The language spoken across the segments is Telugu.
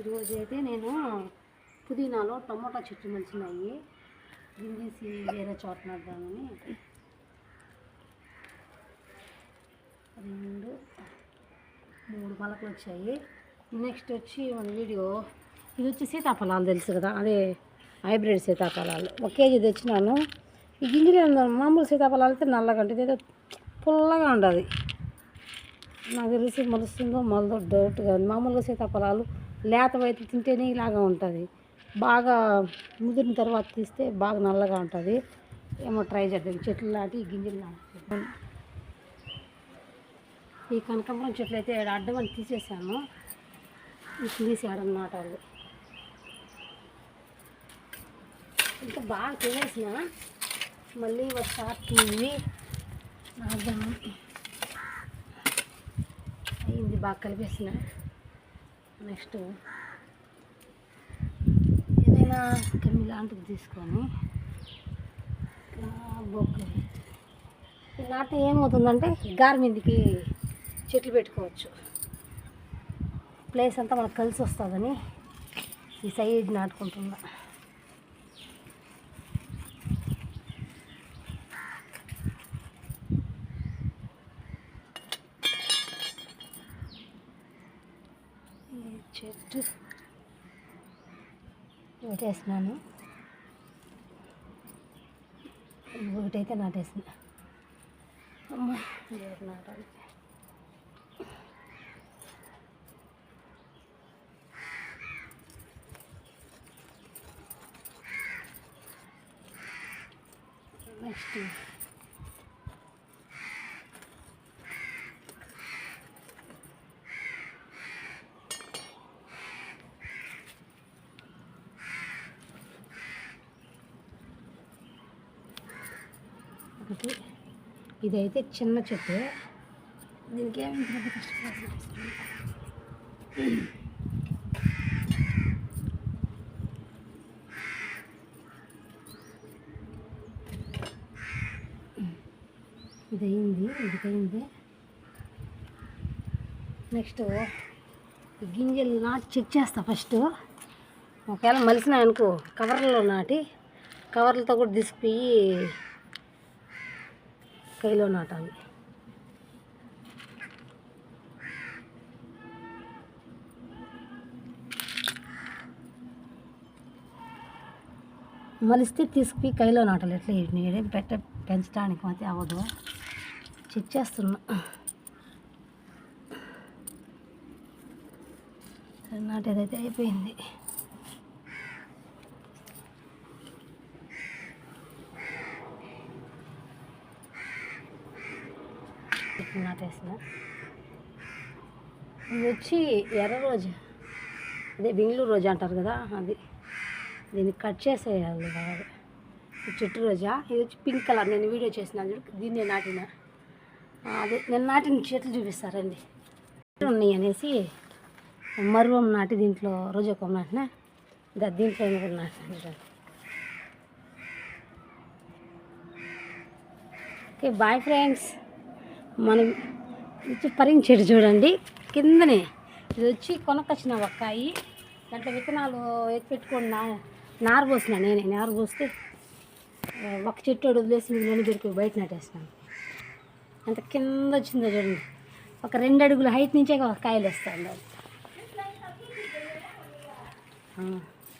ఈరోజు అయితే నేను పుదీనాలో టమోటా చెట్లు మంచినాయి గింజేసి వేరే చోట నద్దామని రెండు మూడు పలకలు వచ్చాయి. నెక్స్ట్ వచ్చి మన వీడియో ఇది వచ్చి సీతాఫలాలు తెలుసు కదా అదే హైబ్రిడ్ సీతాఫలాలు. ఒక కేజీ తెచ్చినాను. ఈ గింజలు మామూలు సీతాఫలాలు అయితే నల్లగా ఉంటుంది ఇదేదో పుల్లగా ఉండదు. నాకు తెలిసి మొలుస్తుందో మొలదో డౌట్గా ఉంది మామూలుగా సీతాఫలాలు లేతవైతే తింటేనే ఇలాగా ఉంటుంది. బాగా ముదిరిన తర్వాత తీస్తే బాగా నల్లగా ఉంటుంది. ఏమో ట్రై చేద్దాం. చెట్లు లాంటి గింజలు లాంటి ఈ కనకాంబరం చెట్లు అయితే అడ్డం అడ్డమని తీసేసాను. ఇది తీసి నాటాలి ఇంకా బాగా తినేసిన మళ్ళీ ఒకసారి ఇవి అయింది బాగా కలిపేసిన. నెక్స్ట్ ఏదైనా కమ్మి లాంటిది తీసుకొని బొక్క. నాటితే ఏమవుతుందంటే గారి చెట్లు పెట్టుకోవచ్చు. ప్లేస్ అంతా మనకు కలిసి వస్తుందని ఈ సైడ్ నాటుకుంటున్నా ఈ చెట్టు. నాటేసినాను ఒకటైతే నాటేసిన అమ్మ నాటాలి? నెక్స్ట్ ఒకటి ఇదైతే చిన్న చెట్టు. దీనికి ఏమి ఇది అయింది ఇది అయింది నెక్స్ట్ గింజలు నాటి చెక్ చేస్తా ఫస్ట్. ఒకవేళ మలిసినాయి అనుకో కవర్లో నాటి కవర్లతో కూడా తీసుకుపోయి కైలో నాటాలి. మలిస్తే తీసుకుపోయి కైలో నాటాలి. ఎట్లా నేడేం పెట్ట పెంచడానికి మాత్రం అవ్వదు. చెక్ చేస్తున్నా. నాటేదైతే అయిపోయింది. నా నాటేసిన ఇది వచ్చి ఎర్ర రోజు. అదే బెంగళూరు రోజు అంటారు కదా అది. దీన్ని కట్ చేసేయాలి బాగా. చెట్టు రోజా? ఇది వచ్చి పింక్ కలర్. నేను వీడియో చేసిన చూడు దీన్ని నాటిన. అదే నేను నాటిన చెట్లు చూపిస్తారండి ఉన్నాయి అనేసి మరువం నాటి దీంట్లో రోజొకం నాటిన? దా దీంట్లో ఏమి కూడా నాటిన చూడండి. Okay bye friends. మనం వచ్చి పరింగ్ చెట్టు చూడండి. కిందనే ఇది వచ్చి కొనకొచ్చిన ఒక్కాయి. దాంట్లో విత్తనాలు ఎత్తి పెట్టుకొని నా నారు పోసిన నేనే. నారు పోస్తే ఒక చెట్టు వదిలేసి మిగిలిన దొరికి బయట నాటేసినాను అంత కింద వచ్చిందో చూడండి. ఒక రెండు అడుగుల హైట్ నుంచే ఒక కాయలు వేస్తాను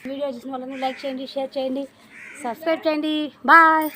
వీడియో చూసిన వాళ్ళని లైక్ చేయండి షేర్ చేయండి సబ్స్క్రైబ్ చేయండి. బాయ్